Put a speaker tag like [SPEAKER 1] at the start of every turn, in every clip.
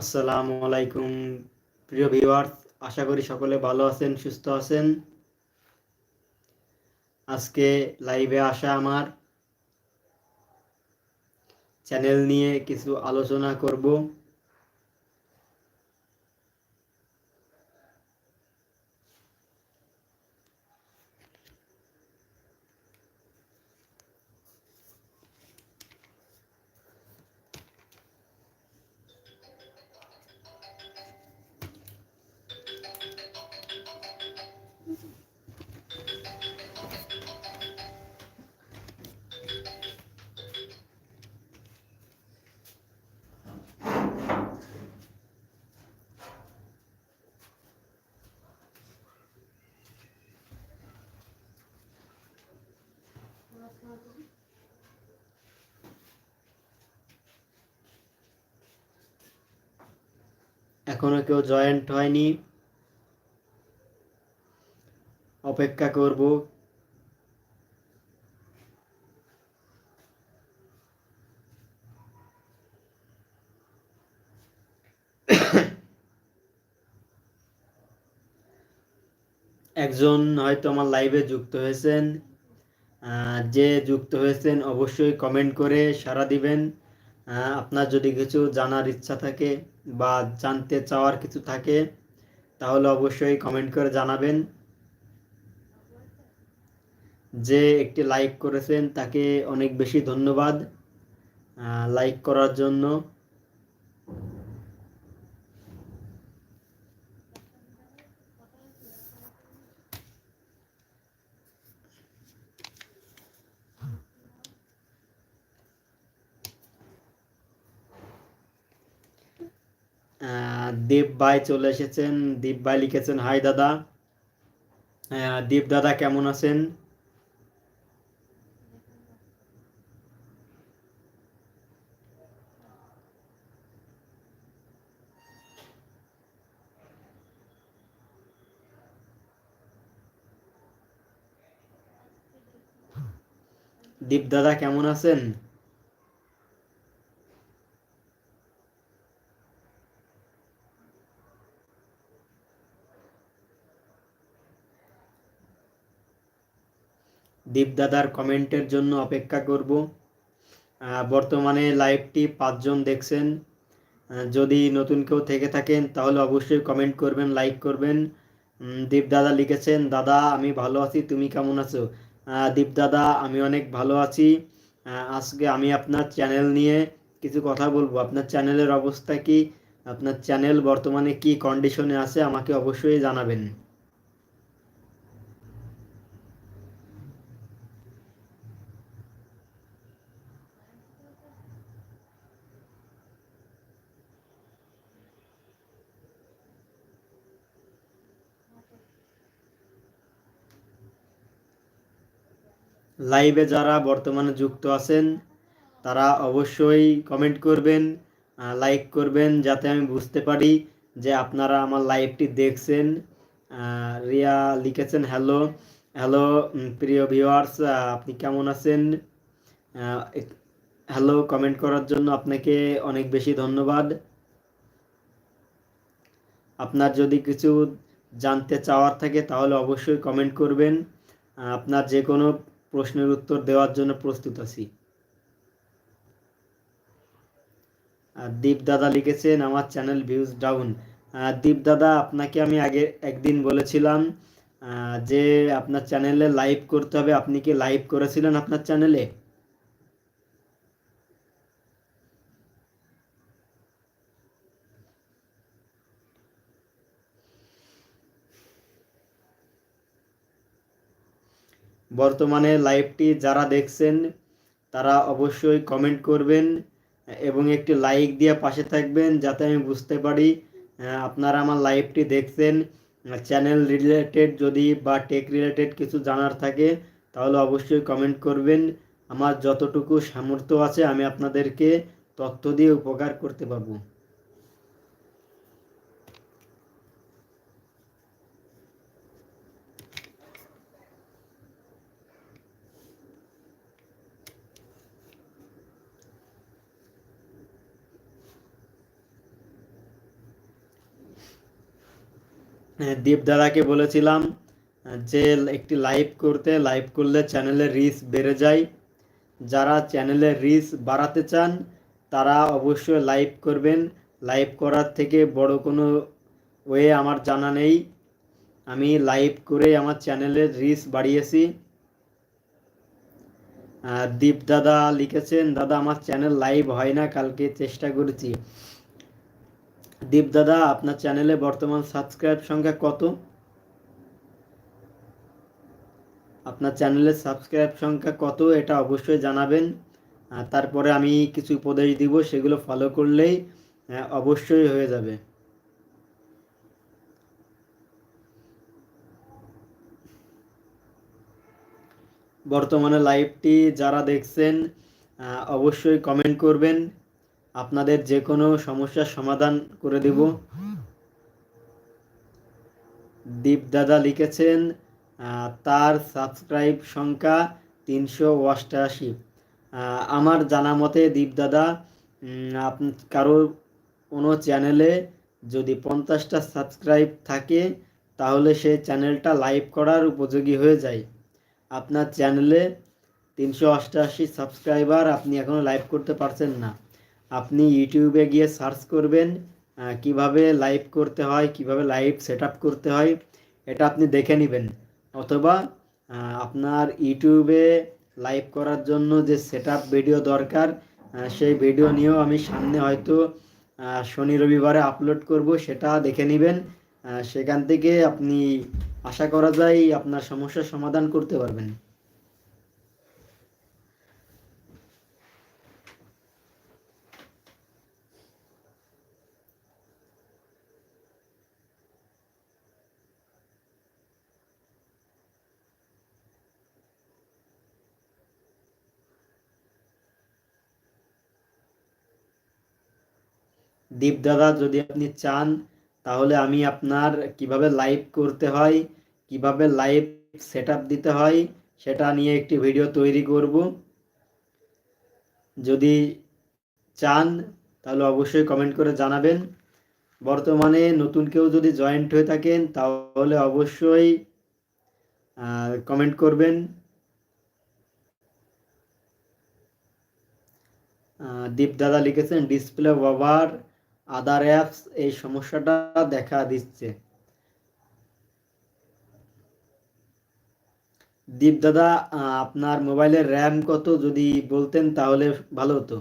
[SPEAKER 1] আসসালামু আলাইকুম। প্রিয় ভিউয়ার্স, আশা করি সকলে ভালো আছেন, সুস্থ আছেন। আজকে লাইভে আসা আমার চ্যানেল নিয়ে কিছু আলোচনা করব। এখনও কেউ জয়েন্ট হয়নি। অপেক্ষা করব। একজন হয়তো আমার লাইভে যুক্ত হয়েছেন। যে যুক্ত হয়েছেন অবশ্যই কমেন্ট করে সাড়া দিবেন। আপনার যদি কিছু জানার ইচ্ছা থাকে। বা জানতে চাওয়ার কিছু থাকে, তাহলে অবশ্যই কমেন্ট করে জানাবেন। যে একটি লাইক করেছেন, তাকে অনেক বেশি ধন্যবাদ লাইক করার জন্য। দীপ ভাই চলে এসেছেন। দীপ ভাই লিখেছেন, হাই দাদা। দীপ দাদা, কেমন আছেন? দীপ দাদা, কেমন আছেন? দীপদাদার কমেন্টের জন্য অপেক্ষা করব। বর্তমানে লাইভটি পাঁচজন দেখছেন। যদি নতুন কেউ থেকে থাকেন, তাহলে অবশ্যই কমেন্ট করবেন, লাইক করবেন। দীপদাদা লিখেছেন, দাদা, আমি ভালো আছি, তুমি কেমন আছো? দীপদাদা, আমি অনেক ভালো আছি। আজকে আমি আপনার চ্যানেল নিয়ে কিছু কথা বলব। আপনার চ্যানেলের অবস্থা কি? আপনার চ্যানেল বর্তমানে কি কন্ডিশনে আছে? আমাকে অবশ্যই জানাবেন। লাইভে যারা বর্তমানে যুক্ত আছেন, তারা অবশ্যই কমেন্ট করবেন লাইক করবেন, যাতে আমি বুঝতে পারি যে আপনারা আমার লাইভটি দেখছেন। রিয়া লিখেছেন হ্যালো হ্যালো প্রিয় ভিউয়ার্স আপনি কেমন আছেন? হ্যালো কমেন্ট করার জন্য আপনাকে অনেক বেশি ধন্যবাদ। আপনার যদি কিছু জানতে চাওয়ার থাকে, তাহলে অবশ্যই কমেন্ট করবেন। আপনার যে কোনো প্রশ্নের উত্তর দেওয়ার জন্য প্রস্তুত আছি। আর দীপ দাদা লিখেছেন, আমার চ্যানেল ভিউজ ডাউন। দীপ দাদা, আপনাকে আমি আগে একদিন বলেছিলাম যে আপনার চ্যানেলে লাইভ করতে হবে। আপনি কি লাইভ করেছিলেন আপনার চ্যানেলে? বর্তমানে লাইভটি যারা দেখছেন, তারা অবশ্যই কমেন্ট করবেন এবং একটি লাইক দিয়ে পাশে থাকবেন যাতে আমি বুঝতে পারি আপনারা আমার লাইভটি দেখছেন। চ্যানেল রিলেটেড যদি বা টেক রিলেটেড কিছু জানার থাকে, তাহলে অবশ্যই কমেন্ট করবেন। আমার যতটুকু সামর্থ্য আছে, আমি আপনাদেরকে তথ্য দিয়ে উপকার করতে পারব। হ্যাঁ, দীপ বলেছিলাম যে একটি লাইভ করতে লাইভ করলে চ্যানেলের রিচ বেড়ে যায়। যারা চ্যানেলের রিচ বাড়াতে চান তারা অবশ্যই লাইভ করবেন। লাইভ করার থেকে বড় কোনো ওয়ে আমার জানা নেই। আমি লাইভ করে আমার চ্যানেলের রিচ বাড়িয়েছি। দীপ দাদা লিখেছেন দাদা আমার চ্যানেল লাইভ হয় না কালকে চেষ্টা করেছি। দীপ দাদা, আপনার চ্যানেলে বর্তমান সাবস্ক্রাইব সংখ্যা কত? আপনার চ্যানেলের সাবস্ক্রাইব সংখ্যা কত এটা অবশ্যই জানাবেন। তারপরে আমি কিছু উপদেশ দিব, সেগুলো ফলো করলেই অবশ্যই হয়ে যাবে। বর্তমানে লাইভটি যারা দেখছেন অবশ্যই কমেন্ট করবেন। আপনাদের যে কোনো সমস্যার সমাধান করে দেব। দীপ দাদা লিখেছেন তার সাবস্ক্রাইব সংখ্যা তিনশো অষ্টাশি। আমার জানা মতে দীপ দাদা কারও কোনো চ্যানেলে যদি পঞ্চাশটা সাবস্ক্রাইব থাকে, তাহলে সে চ্যানেলটা লাইভ করার উপযোগী হয়ে যায়। আপনার চ্যানেলে তিনশো অষ্টাশি সাবস্ক্রাইবার আপনি এখনও লাইভ করতে পারছেন না। আপনি ইউটিউবে গিয়ে সার্চ করবেন কীভাবে লাইভ করতে হয়, কীভাবে লাইভ সেট করতে হয়, এটা আপনি দেখে নেবেন। অথবা আপনার ইউটিউবে লাইভ করার জন্য যে সেট ভিডিও দরকার সেই ভিডিও নিয়েও আমি সামনে হয়তো শনি রবিবারে আপলোড করব, সেটা দেখে নেবেন। সেখান থেকে আপনি আশা করা যায় আপনার সমস্যার সমাধান করতে পারবেন। দীপদাদা, যদি আপনি চান, তাহলে আমি আপনার কীভাবে লাইভ করতে হয়, কীভাবে লাইভ সেট দিতে হয়, সেটা নিয়ে একটি ভিডিও তৈরি করব। যদি চান, তাহলে অবশ্যই কমেন্ট করে জানাবেন। বর্তমানে নতুন কেউ যদি জয়েন্ট হয়ে থাকেন, তাহলে অবশ্যই কমেন্ট করবেন। দীপ দাদা লিখেছেন ডিসপ্লে ওভার আদার অ্যাপস এই সমস্যাটা দেখা দিচ্ছে। দীপ দাদা আপনার মোবাইলের র্যাম কত যদি বলতেন তাহলে ভালো হতো।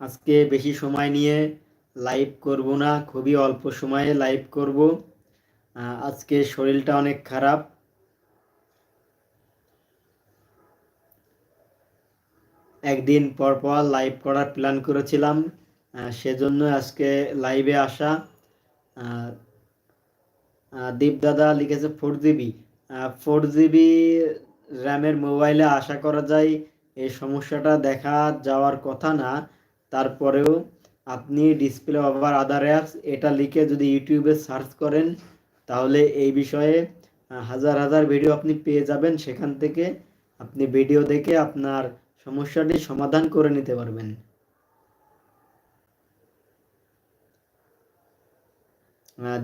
[SPEAKER 1] আজকে বেশি সময় নিয়ে লাইভ করব না, খুবই অল্প সময়ে লাইভ করব। আজকে শরীরটা অনেক খারাপ। একদিন পর পর লাইভ করার প্ল্যান করেছিলাম সেজন্য আজকে লাইভে আসা। দীপদাদা লিখেছে ফোর জিবি ফোর জিবি র্যামের মোবাইলে আশা করা যায়, এই সমস্যাটা দেখা যাওয়ার কথা না। তারপরেও আপনি ডিসপ্লে ওভার আদার অ্যাপস এটা লিখে যদি ইউটিউবে সার্চ করেন, তাহলে এই বিষয়ে হাজার হাজার ভিডিও আপনি পেয়ে যাবেন। সেখান থেকে আপনি ভিডিও দেখে আপনার সমস্যাটি সমাধান করে নিতে পারবেন।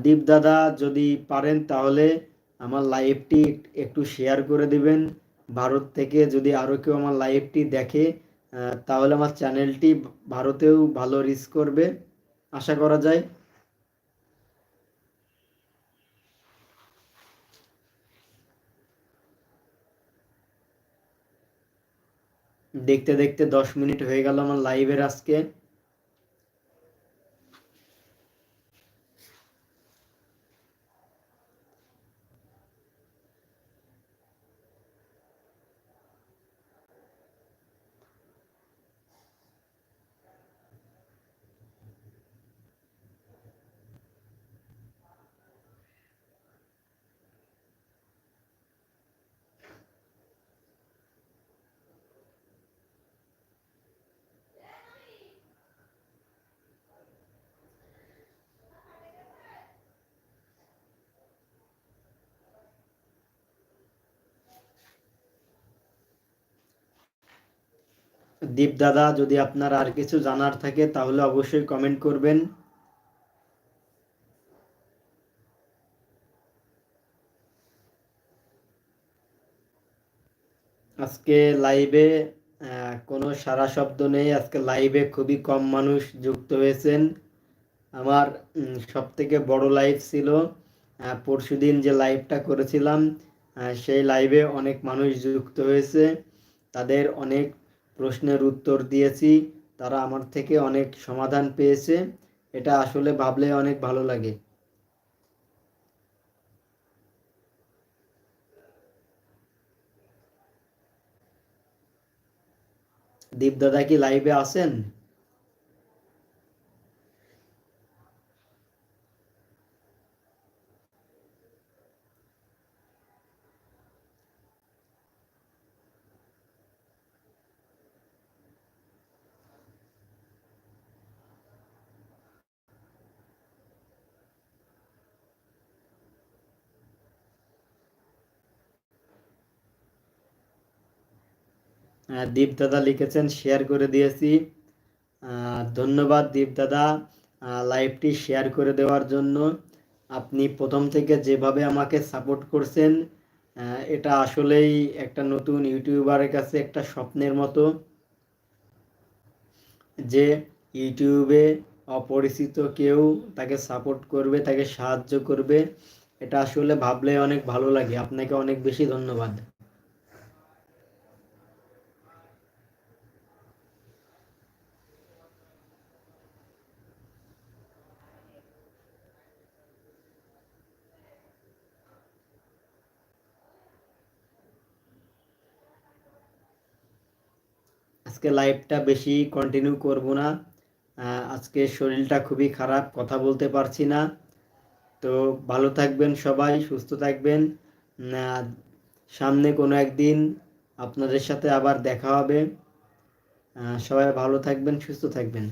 [SPEAKER 1] দীপ দাদা যদি পারেন, তাহলে আমার লাইভটি একটু শেয়ার করে দিবেন। ভারত থেকে যদি আরও কেউ আমার লাইভটি দেখে তাহলে আমার চ্যানেলটি ভারতেও ভালো রিচ করবে, আশা করা যায়। দেখতে দেখতে দশ মিনিট হয়ে গেল আমার লাইভের আজকে। দীপ দাদা, যদি আপনার আর কিছু জানার থাকে, তাহলে অবশ্যই কমেন্ট করবেন। আজকে লাইভে কোনো সারা শব্দ নেই। আজকে লাইভে খুবই কম মানুষ যুক্ত হয়েছেন। আমার সব থেকে বড় লাইভ ছিল পরশু দিন যে লাইভটা করেছিলাম সেই লাইভে অনেক মানুষ যুক্ত হয়েছে। তাদের অনেক প্রশ্নের উত্তর দিয়েছি, তারা আমার থেকে অনেক সমাধান পেয়েছে। এটা আসলে ভাবলে অনেক ভালো লাগে। দীপদাদা কি লাইভে আছেন? দীপদাদা লিখেছেন শেয়ার করে দিয়েছি। ধন্যবাদ দীপ দাদা। লাইভটি শেয়ার করে দেওয়ার জন্য। আপনি প্রথম থেকে যেভাবে আমাকে সাপোর্ট করছেন এটা আসলেই একটা নতুন ইউটিউবারের কাছে একটা স্বপ্নের মতো যে ইউটিউবে অপরিচিত কেউ তাকে সাপোর্ট করবে, তাকে সাহায্য করবে, এটা আসলে ভাবলে অনেক ভালো লাগে। আপনাকে অনেক বেশি ধন্যবাদ। আজকে লাইভটা বেশি কন্টিনিউ করব না। আজকে শরীরটা খুবই খারাপ, কথা বলতে পারছি না। তো ভালো থাকবেন সবাই, সুস্থ থাকবেন। সামনে কোনো একদিন আপনাদের সাথে আবার দেখা হবে। সবাই ভালো থাকবেন, সুস্থ থাকবেন।